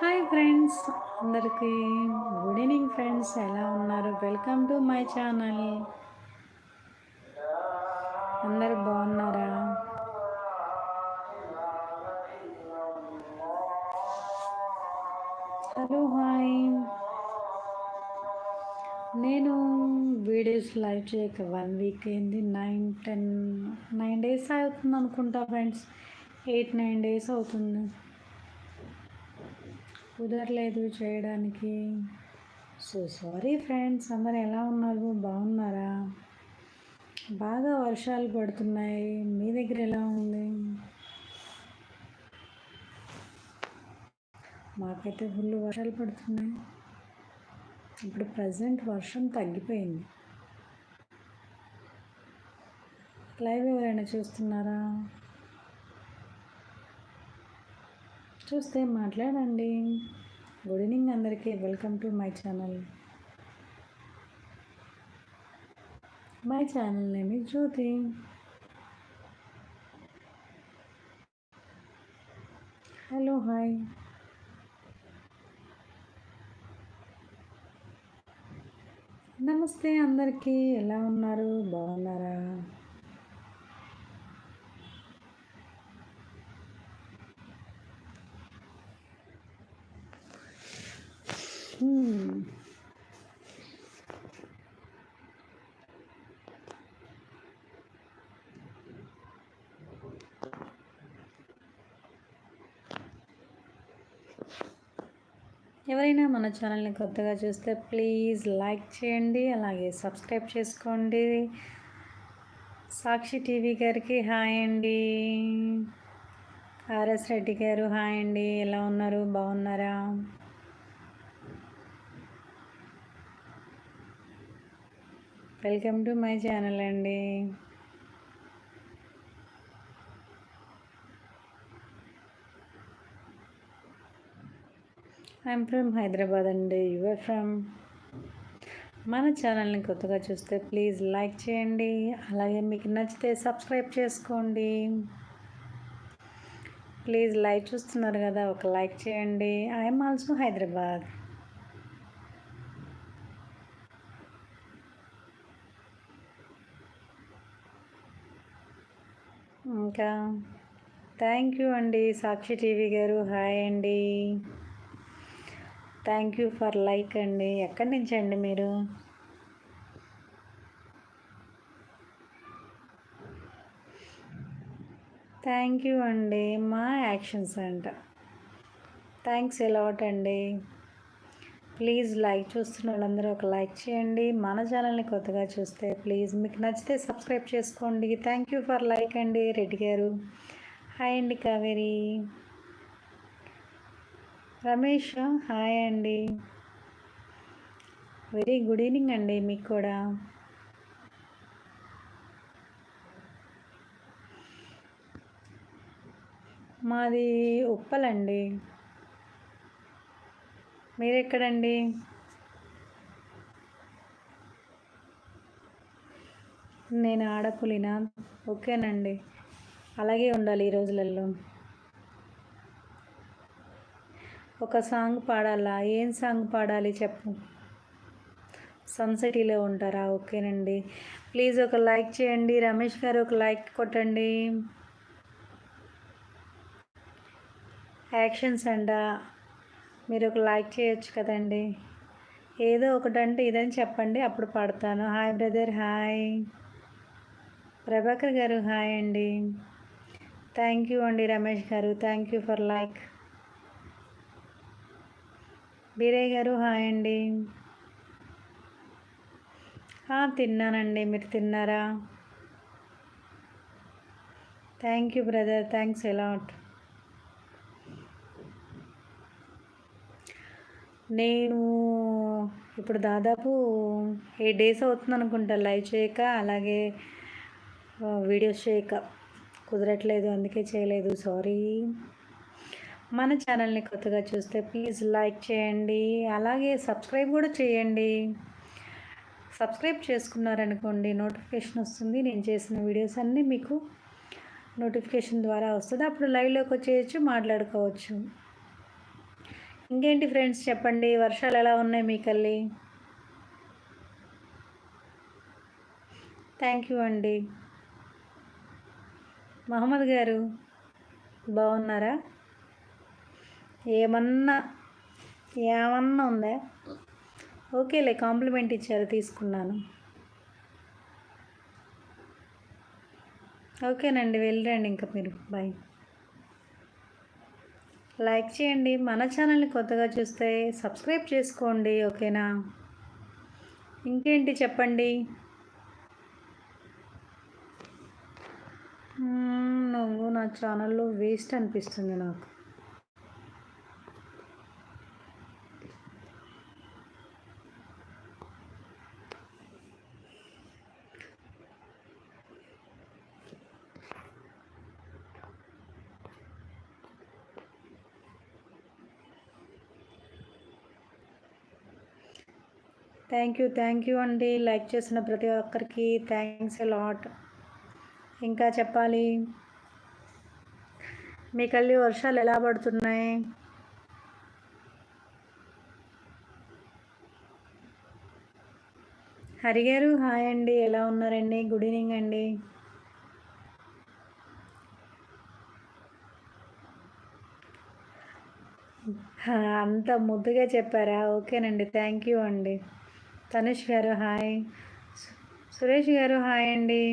Hi friends అందరికీ good evening friends ఎలా ఉన్నారు? Welcome to my channel. అందరు బాగున్నారా? Hello hi. నేను వీడియోస్ లైవ్ చేయక వన్ వీక్ అయింది నైన్ టెన్ నైన్ డేస్ అవుతుంది అనుకుంటా ఫ్రెండ్స్. ఎయిట్ నైన్ డేస్ అవుతుంది. కుదరలేదు చేయడానికి. సో సారీ ఫ్రెండ్స్ అందరు ఎలా ఉన్నారు? బాగున్నారా? బాగా వర్షాలు పడుతున్నాయి. మీ దగ్గర ఎలా ఉంది? మాకైతే ఫుల్ వర్షాలు పడుతున్నాయి. ఇప్పుడు ప్రజెంట్ వర్షం తగ్గిపోయింది. లైవ్ ఎవరైనా చూస్తున్నారా? చూస్తే మాట్లాడండి. గుడ్ ఈవినింగ్ అందరికీ. Welcome to my channel my channel name Jyoti hello hi namaste అందరికీ. ఎలా ఉన్నారు? బాగున్నారా? ఎవరైనా మన ఛానల్ని కొత్తగా చూస్తే ప్లీజ్ లైక్ చేయండి అలాగే సబ్స్క్రైబ్ చేసుకోండి. సాక్షి టీవీ గారికి హాయ్ అండి. ఆర్ఎస్ రెడ్డి గారు హాయ్ అండి. ఎలా ఉన్నారు? బాగున్నారా? వెల్కమ్ టు మై ఛానల్ అండి. ఐఎమ్ ఫ్రమ్ హైదరాబాద్ అండి యువర్ ఫ్రమ్ మన ఛానల్ని కొత్తగా చూస్తే ప్లీజ్ లైక్ చేయండి. అలాగే మీకు నచ్చితే సబ్స్క్రైబ్ చేసుకోండి. ప్లీజ్ లైక్ చూస్తున్నారు కదా ఒక లైక్ చేయండి. ఐఎమ్ ఆల్సో హైదరాబాద్ ఇంకా. థ్యాంక్ యూ అండి సాక్షి టీవీ గారు. హాయ్ అండి. థ్యాంక్ యూ ఫర్ లైక్ అండి. ఎక్కడి నుంచి అండి మీరు? థ్యాంక్ యూ అండి. మా యాక్షన్స్ అంట. థ్యాంక్స్ ఎలాట్ అండి. ప్లీజ్ లైక్ చూస్తున్న వాళ్ళందరూ ఒక లైక్ చేయండి. మన ఛానల్ని కొత్తగా చూస్తే ప్లీజ్ మీకు నచ్చితే సబ్స్క్రైబ్ చేసుకోండి. థ్యాంక్ యూ ఫర్ లైక్ అండి రెడ్డి గారు. హాయ్ అండి కావేరి. రమేష్ హాయ్ అండి. వెరీ గుడ్ ఈవినింగ్ అండి మీకు కూడా. మాది ఉప్పలండి మీరెక్కడండి? నేను ఆడపులినా? ఓకేనండి. అలాగే ఉండాలి ఈ రోజులలో ఒక సాంగ్ పాడాలా? ఏం సాంగ్ పాడాలి చెప్పు. సన్సిటీలో ఉంటారా? ఓకేనండి. ప్లీజ్ ఒక లైక్ చేయండి. రమేష్ గారు ఒక లైక్ కొట్టండి. యాక్షన్స్ అంట. మీరు ఒక లైక్ చేయొచ్చు కదండి. ఏదో ఒకటంటే ఇదని చెప్పండి అప్పుడు పడతాను. Hi brother hi. ప్రభాకర్ గారు హాయ్ అండి. థ్యాంక్ యూ అండి రమేష్ గారు. Thank you for like. Beerayya గారు హాయ్ అండి. తిన్నానండి. మీరు తిన్నారా? Thank you brother. Thanks a lot నేను ఇప్పుడు దాదాపు ఎయిట్ డేస్ అవుతుంది అనుకుంటా లైవ్ చేయక అలాగే వీడియోస్ చేయక. కుదరట్లేదు అందుకే చేయలేదు. సారీ. మన ఛానల్ని కొత్తగా చూస్తే ప్లీజ్ లైక్ చేయండి అలాగే సబ్స్క్రైబ్ కూడా చేయండి. సబ్స్క్రైబ్ చేసుకున్నారనుకోండి నోటిఫికేషన్ వస్తుంది. నేను చేసిన వీడియోస్ అన్నీ మీకు నోటిఫికేషన్ ద్వారా వస్తుంది. అప్పుడు లైవ్లోకి వచ్చేయచ్చు మాట్లాడుకోవచ్చు. ఇంకేంటి ఫ్రెండ్స్ చెప్పండి? వర్షాలు ఎలా ఉన్నాయి మీకల్లి థ్యాంక్ యూ అండి. మహమ్మద్ గారు బాగున్నారా? ఏమన్నా ఏమన్నా ఉందా? ఓకేలే కాంప్లిమెంట్ ఇచ్చారు తీసుకున్నాను. ఓకేనండి వెళ్ళిరండి ఇంకా మీరు. బాయ్ లైక్ చేయండి. మన ఛానల్ని కొత్తగా చూస్తే సబ్స్క్రైబ్ చేసుకోండి ఓకేనా? ఇంకేంటి చెప్పండి? నువ్వు నా ఛానల్లో వేస్ట్ అనిపిస్తుంది నాకు. థ్యాంక్ యూ థ్యాంక్ యూ అండి. లైక్ చేసిన ప్రతి ఒక్కరికి థ్యాంక్స్ ఎ లాట్ ఇంకా చెప్పాలి? మీ కళ్ళి వర్షాలు ఎలా పడుతున్నాయి? హరిగారు హాయ్ అండి. ఎలా ఉన్నారండి? గుడ్ ఈవినింగ్ అండి. అంత ముద్దుగా చెప్పారా? ఓకేనండి. థ్యాంక్ యూ అండి. తనుష్ గారు హాయ్. సురేష్ గారు హాయ్ అండి.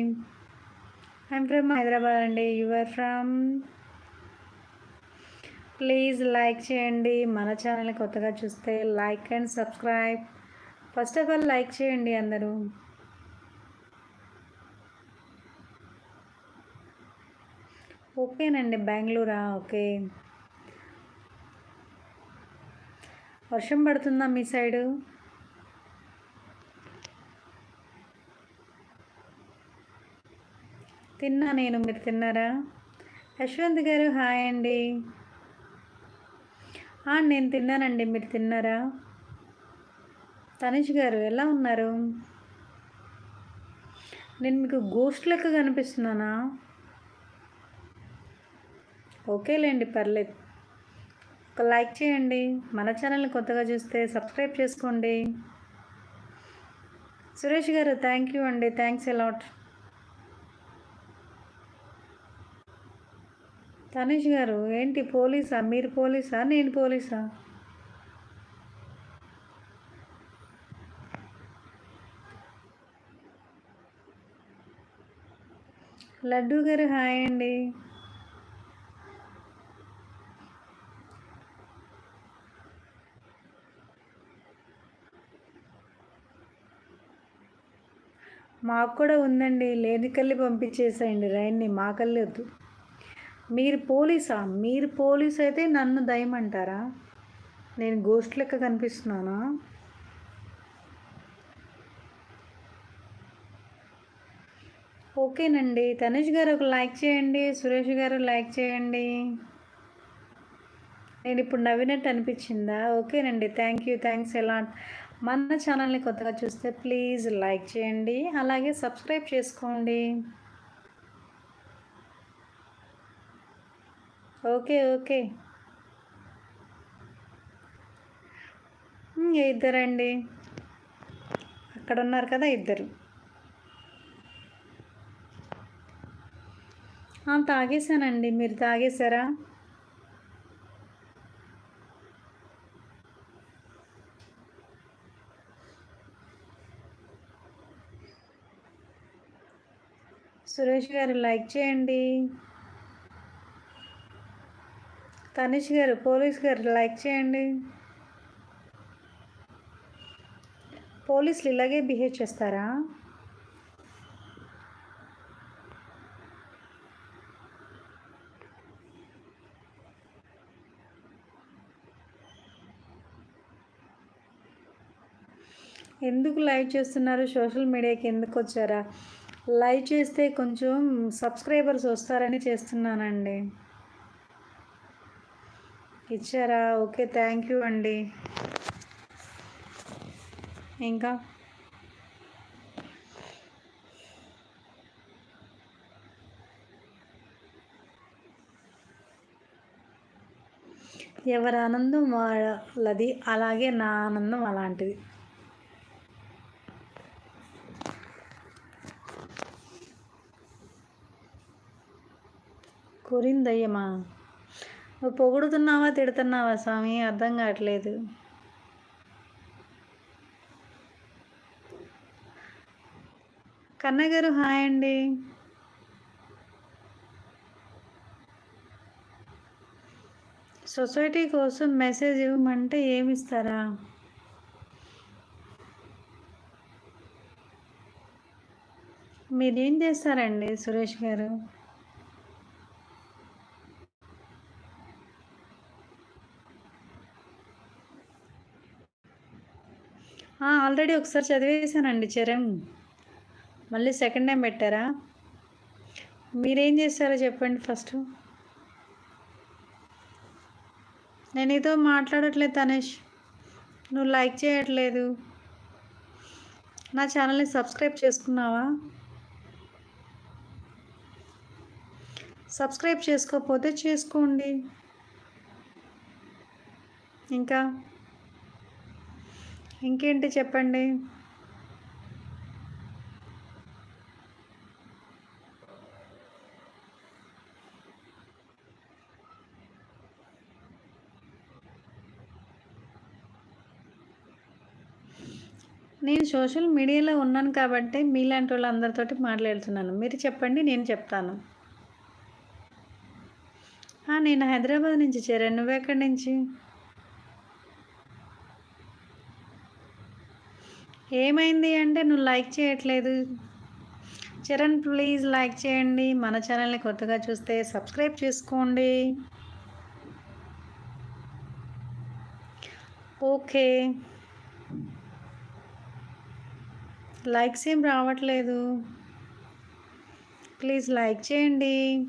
ఐమ్ ఫ్రమ్ హైదరాబాద్ అండి. యువర్ ఫ్రమ్ ప్లీజ్ లైక్ చేయండి. మన ఛానల్ కొత్తగా చూస్తే like and subscribe first of all like చేయండి అందరూ. ఓకేనండి బెంగళూరా? ఓకే. వర్షం పడుతుందా మీ సైడు? తిన్నా నేను మీరు తిన్నారా? యశ్వంత్ గారు హాయ్ అండి. నేను తిన్నానండి మీరు తిన్నారా? తనిష్ గారు ఎలా ఉన్నారు? నేను మీకు గోస్ట్ లెక్క కనిపిస్తున్నానా? ఓకేలేండి పర్లేదు. ఒక లైక్ చేయండి. మన ఛానల్ని కొత్తగా చూస్తే సబ్స్క్రైబ్ చేసుకోండి. సురేష్ గారు థ్యాంక్ యూ అండి. థ్యాంక్స్ ఎలాట్ తనీష్ గారు ఏంటి పోలీసా? మీరు పోలీసా? నేను పోలీసా? లడ్డు గారు హాయ్ అండి. మాకు కూడా ఉందండి. లేనికల్లి పంపించేసేయండి రైన్ని మా కల్లి వద్దు. మీరు పోలీసా? మీరు పోలీస్ అయితే నన్ను దయమంటారా? నేను గోస్ట్ లెక్క కనిపిస్తున్నానా? ఓకేనండి. తనుష్ గారు ఒక లైక్ చేయండి సురేష్ గారు లైక్ చేయండి. నేను ఇప్పుడు నవ్వినట్టు అనిపించిందా? ఓకేనండి. Thank you. థ్యాంక్స్ ఎలా మన ఛానల్ని కొత్తగా చూస్తే ప్లీజ్ లైక్ చేయండి. అలాగే సబ్స్క్రైబ్ చేసుకోండి. Okay okay. ఇద్దరండి. అక్కడ ఉన్నారు కదా ఇద్దరు. తాగేశానండి. మీరు తాగేశారా? సురేష్ గారు లైక్ చేయండి. తనిష్ గారు పోలీస్ గారు లైక్ చేయండి. పోలీసులు ఇలాగే బిహేవ్ చేస్తారా? ఎందుకు లైవ్ చేస్తున్నారు? సోషల్ మీడియాకి ఎందుకు వచ్చారా? లైవ్ చేస్తే కొంచెం సబ్స్క్రైబర్స్ వస్తారని చేస్తున్నానండి. ఇచ్చారా? ఓకే థ్యాంక్ యూ అండి. ఇంకా? ఎవరి ఆనందం వాళ్ళది అలాగే నా ఆనందం అలాంటిది. కురిందయ్యమా నువ్వు పొగుడుతున్నావా తిడుతున్నావా స్వామి? అర్థం కావట్లేదు. కన్నగారు హాయ్ అండి. సొసైటీ కోసం మెసేజ్ ఇవ్వమంటే ఏమిస్తారా? మీరేం చేస్తారండి సురేష్ గారు? ఆల్రెడీ ఒకసారి చదివేశానండి చరణ్. మళ్ళీ సెకండ్ టైం పెట్టారా? మీరేం చేస్తారో చెప్పండి ఫస్ట్. నేను ఏదో మాట్లాడట్లేదు తనేష్. నువ్వు లైక్ చేయట్లేదు. నా ఛానల్ని సబ్స్క్రైబ్ చేసుకున్నావా? సబ్స్క్రైబ్ చేసుకోకపోతే చేసుకోండి. ఇంకా? ఇంకేంటి చెప్పండి? నేను సోషల్ మీడియాలో ఉన్నాను కాబట్టి మీలాంటి వాళ్ళందరితోటి మాట్లాడుతున్నాను. మీరు చెప్పండి నేను చెప్తాను. నేను హైదరాబాద్ నుంచి చేరాను. నువ్వెక్కడి నుంచి? ఏమైంది అంటే నువ్వు లైక్ చేయట్లేదు? చరణ్ ప్లీజ్ లైక్ చేయండి. మన ఛానల్ని కొత్తగా చూస్తే సబ్స్క్రైబ్ చేసుకోండి. ఓకే. లైక్స్ ఏం రావట్లేదు. ప్లీజ్ లైక్ చేయండి.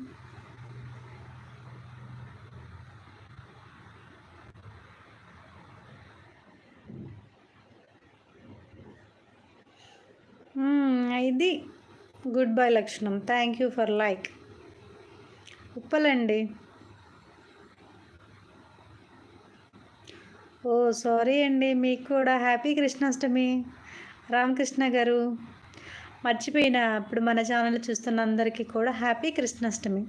ఇది గుడ్ బై లక్షణం. థ్యాంక్ యూ ఫర్ లైక్ ఉప్పలండి. ఓ సారీ అండి మీకు కూడా హ్యాపీ కృష్ణాష్టమి రామకృష్ణ గారు మర్చిపోయిన ఇప్పుడు మన ఛానల్ చూస్తున్న అందరికీ కూడా హ్యాపీ కృష్ణాష్టమి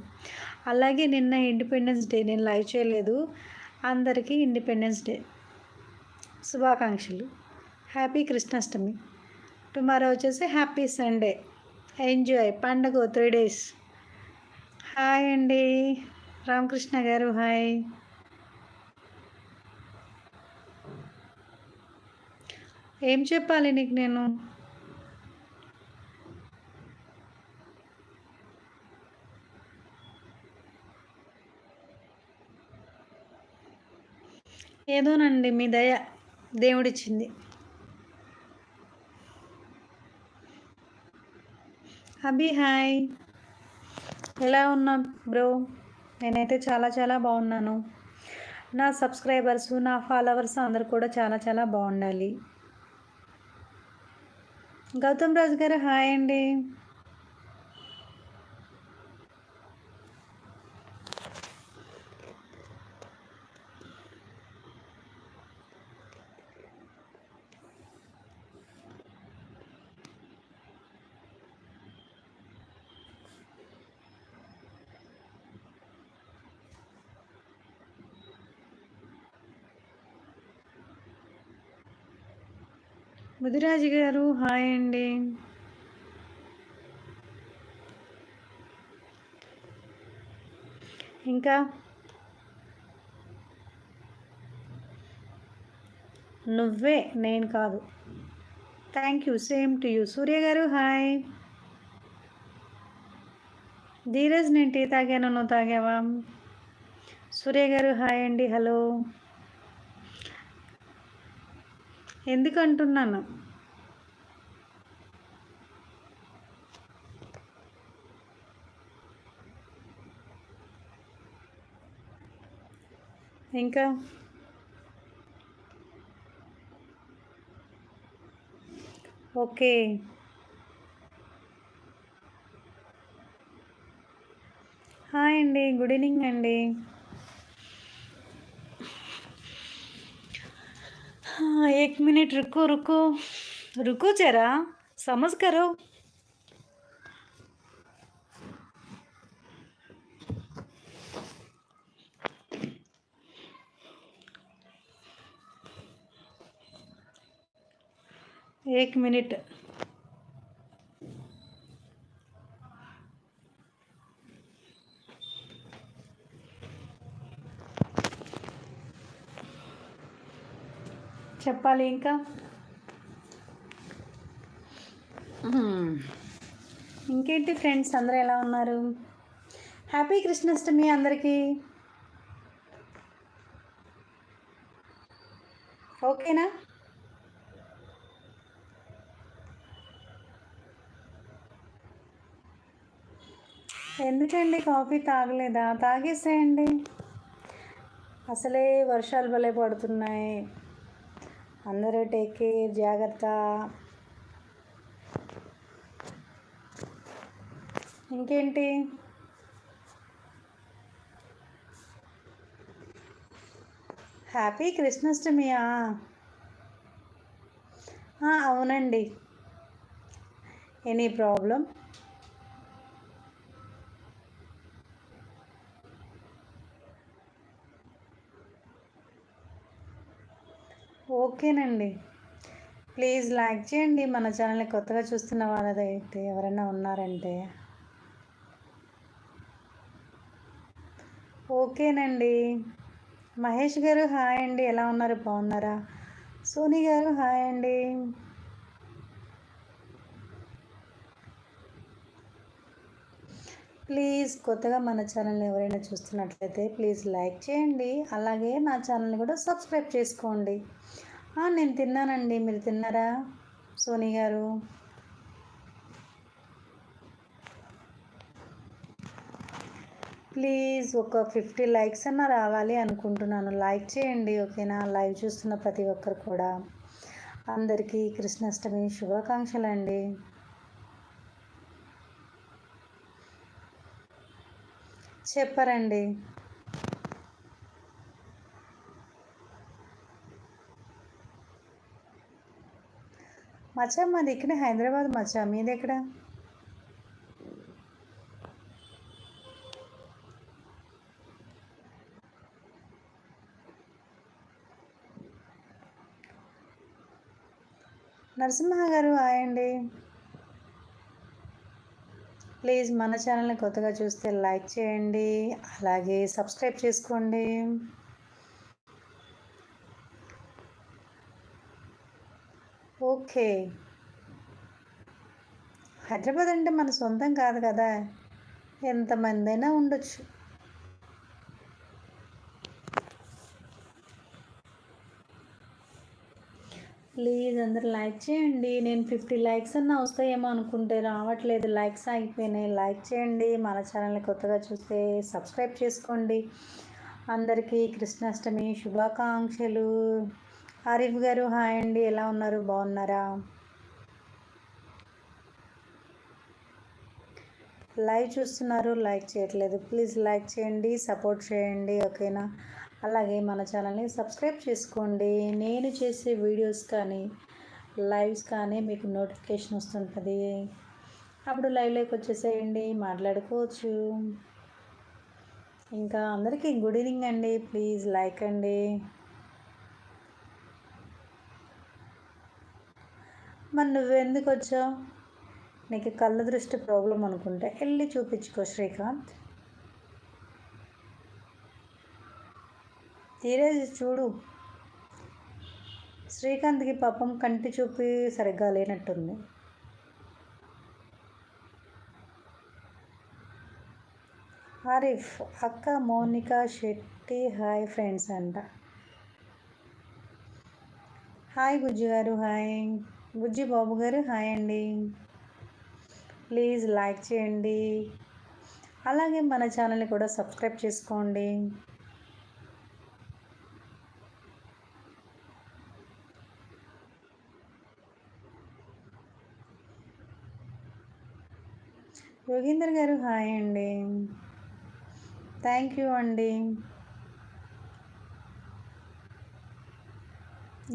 అలాగే నిన్న ఇండిపెండెన్స్ డే నేను లైవ్ చేయలేదు. అందరికీ ఇండిపెండెన్స్ డే శుభాకాంక్షలు. హ్యాపీ కృష్ణాష్టమి టుమారో వచ్చేసి హ్యాపీ సండే. ఎంజాయ్. పండగ త్రీ డేస్. హాయ్ అండి. రామకృష్ణ గారు హాయ్. ఏం చెప్పాలి నీకు నేను? ఏదోనండి మీ దయ దేవుడిచ్చింది. అభి హాయ్. ఎలా ఉన్నా బ్రో? నేనైతే చాలా చాలా బాగున్నాను. నా సబ్స్క్రైబర్స్ నా ఫాలోవర్స్ అందరు కూడా చాలా చాలా బాగుండాలి. గౌతమ్ రాజు గారు హాయ్ అండి. ముదిరాజు గారు హాయ్ అండి. ఇంకా? నువ్వే నేను కాదు. Thank you same to you Surya గారు హాయ్. ధీరజ్ నేను టీ తాగాను నువ్వు తాగావా? సూర్య గారు హాయ్ అండి హలో. ఎందుకు అంటున్నాను ఇంకా? ఓకే. హాయ్ అండి గుడ్ ఈవినింగ్ అండి. एक मिनिट रुको रुको रुको जरा समझ करो एक मिनट చెప్పాలి ఇంకా? ఇంకేంటి ఫ్రెండ్స్ అందరూ ఎలా ఉన్నారు? హ్యాపీ కృష్ణాష్టమి అందరికీ. ఓకేనా? ఎందుకండి కాఫీ తాగలేదా? తాగేసేయండి. అసలే వర్షాలు భలే పడుతున్నాయి. అందరూ టేక్ కేర్ జాగ్రత్త. ఇంకేంటి? హ్యాపీ కృష్ణాష్టమియా అవునండి. ఎనీ ప్రాబ్లం ఓకేనండి. ప్లీజ్ లైక్ చేయండి. మన ఛానల్ని కొత్తగా చూస్తున్న వాళ్ళదైతే ఎవరైనా ఉన్నారంటే. ఓకేనండి. మహేష్ గారు హాయ్ అండి. ఎలా ఉన్నారు? బాగున్నారా? సోనీ గారు హాయ్ అండి. ప్లీజ్ కొత్తగా మన ఛానల్ని ఎవరైనా చూస్తున్నట్లయితే ప్లీజ్ లైక్ చేయండి. అలాగే నా ఛానల్ని కూడా సబ్స్క్రైబ్ చేసుకోండి. నేను తిన్నానండి. మీరు తిన్నారా? సోనీ గారు. ప్లీజ్ ఒక ఫిఫ్టీ లైక్స్ అన్న రావాలి అనుకుంటున్నాను. లైక్ చేయండి ఓకేనా? లైవ్ చూస్తున్న ప్రతి ఒక్కరు కూడా. అందరికీ కృష్ణాష్టమి శుభాకాంక్షలు అండి చెప్పరండి. మచ్చా మాది ఇక్కడ హైదరాబాద్ మచ్చా మీది ఎక్కడ? నరసింహ గారు ఆయండి ప్లీజ్ మన ఛానల్ని కొత్తగా చూస్తే లైక్ చేయండి అలాగే సబ్స్క్రైబ్ చేసుకోండి. ఓకే. హైదరాబాద్ అంటే మన సొంతం కాదు కదా. ఎంతమంది అయినా ఉండొచ్చు. ప్లీజ్ అందరు లైక్ చేయండి. నేను ఫిఫ్టీ లైక్స్ అన్న వస్తాయేమో అనుకుంటే రావట్లేదు. లైక్స్ అయిపోయినాయి లైక్ చేయండి. మన ఛానల్ని కొత్తగా చూస్తే సబ్స్క్రైబ్ చేసుకోండి. అందరికీ కృష్ణాష్టమి శుభాకాంక్షలు. ఆరిఫ్ గారు హాయ్ అండి. ఎలా ఉన్నారు? బాగున్నారా? లైవ్ చూస్తున్నారు లైక్ చేయట్లేదు. ప్లీజ్ లైక్ చేయండి సపోర్ట్ చేయండి ఓకేనా? అలాగే మన ఛానల్ని సబ్స్క్రైబ్ చేసుకోండి. నేను చేసే వీడియోస్ కానీ లైవ్స్ కానీ మీకు నోటిఫికేషన్ వస్తుంటుంది. అప్పుడు లైవ్లోకి వచ్చేసేయండి మాట్లాడుకోవచ్చు. ఇంకా అందరికీ గుడ్ ఈవినింగ్ అండి. ప్లీజ్ లైక్ అండి. మరి నువ్వెందుకు వచ్చావు నీకు కళ్ళ దృష్టి ప్రాబ్లం అనుకుంటే వెళ్ళి చూపించుకో శ్రీకాంత్. తీరేసి చూడు శ్రీకాంత్కి పాపం కంటి చూపి సరిగ్గా లేనట్టుంది. ఆరిఫ్ అక్క మౌనిక శెట్టి హాయ్ ఫ్రెండ్స్ అంట. హాయ్ గుజ్జు గారు హాయ్. బుజ్జి బాబు గారు హాయ్ అండి. ప్లీజ్ లైక్ చేయండి. అలాగే మన ఛానల్ని కూడా సబ్స్క్రైబ్ చేసుకోండి. యోగేందర్ గారు హాయ్ అండి. థ్యాంక్ యూ అండి.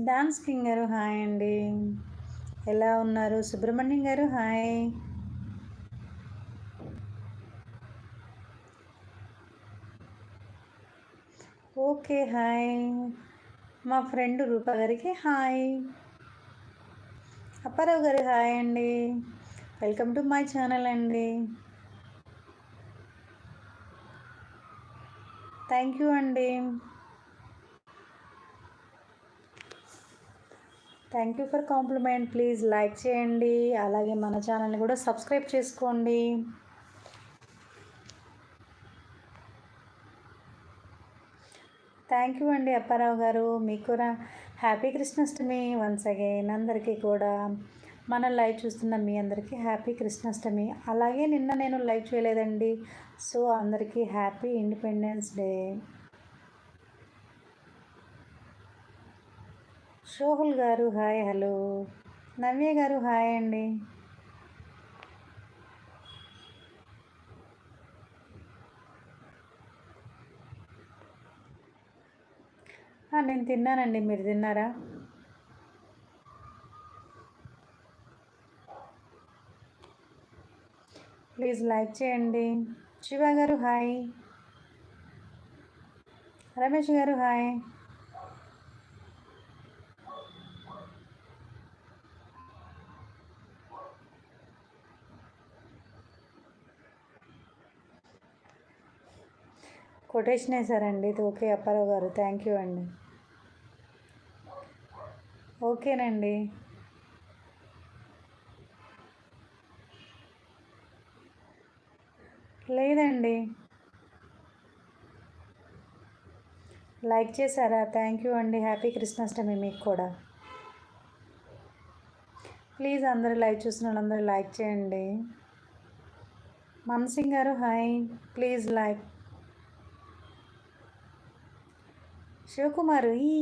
డాన్స్ కింగ్ గారు హాయ్ అండి. ఎలా ఉన్నారు? సుబ్రహ్మణ్యం గారు హాయ్. Okay hi. మా ఫ్రెండ్ రూప గారికి హాయ్. అప్పారావు గారు హాయ్ అండి. వెల్కమ్ టు మై ఛానల్ అండి. థ్యాంక్ యూ అండి. Thank you for compliment. Please like చేయండి. అలాగే మన ఛానల్ని కూడా సబ్స్క్రైబ్ చేసుకోండి. థ్యాంక్ యూ అండి అప్పారావు గారు. మీకు కూడా హ్యాపీ కృష్ణాష్టమి వన్స్ అగైన్ అందరికీ కూడా. మన లైవ్ చూస్తున్న మీ అందరికీ హ్యాపీ కృష్ణాష్టమి. అలాగే నిన్న నేను లైవ్ చేయలేదండి. సో అందరికీ హ్యాపీ ఇండిపెండెన్స్ డే. షోహుల్ గారు హాయ్ హలో. నవ్య గారు హాయ్ అండి. నేను తిన్నానండి మీరు తిన్నారా? ప్లీజ్ లైక్ చేయండి. శివ గారు హాయ్. రమేష్ గారు హాయ్. కొటేషన్ వేశారండి. ఓకే అప్పారావు గారు. థ్యాంక్ యూ అండి. ఓకేనండి. లేదండి. లైక్ చేశారా? థ్యాంక్ యూ అండి. హ్యాపీ కృష్ణాష్టమి మీకు కూడా. ప్లీజ్ అందరూ లైక్ చూసిన వాళ్ళందరూ లైక్ చేయండి. మన్సింగ్ గారు హాయ్ ప్లీజ్ లైక్ శివకుమారు ఈ.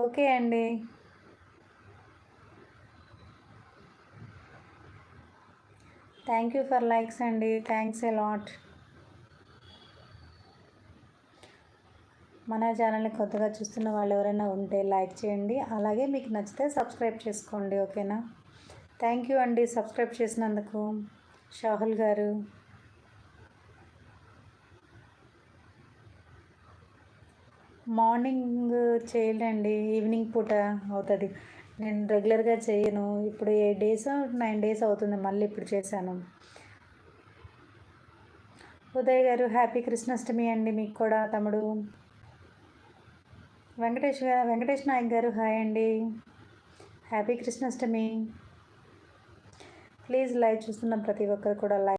ఓకే అండి. థ్యాంక్ యూ ఫర్ లైక్స్ అండి. Thanks a lot. మన ఛానల్ని కొత్తగా చూస్తున్న వాళ్ళు ఎవరైనా ఉంటే లైక్ చేయండి. అలాగే మీకు నచ్చితే సబ్స్క్రైబ్ చేసుకోండి ఓకేనా? థ్యాంక్ యూ అండి సబ్స్క్రైబ్ చేసినందుకు. షాహుల్ గారు. మార్నింగ్ చేయండి ఈవినింగ్ పూట అవుతుంది. నేను రెగ్యులర్గా చేయను. ఇప్పుడు ఎయిట్ డేస్ నైన్ డేస్ అవుతుంది. మళ్ళీ ఇప్పుడు చేశాను. ఉదయ్ గారు హ్యాపీ కృష్ణాష్టమి అండి. మీకు కూడా తమ్ముడు. వెంకటేష్ గారు వెంకటేష్ నాయక్ గారు హాయ్ అండి. హ్యాపీ కృష్ణాష్టమి ప్లీజ్ లైవ్ చూస్తున్న ప్రతి ఒక్కరు కూడా లైవ్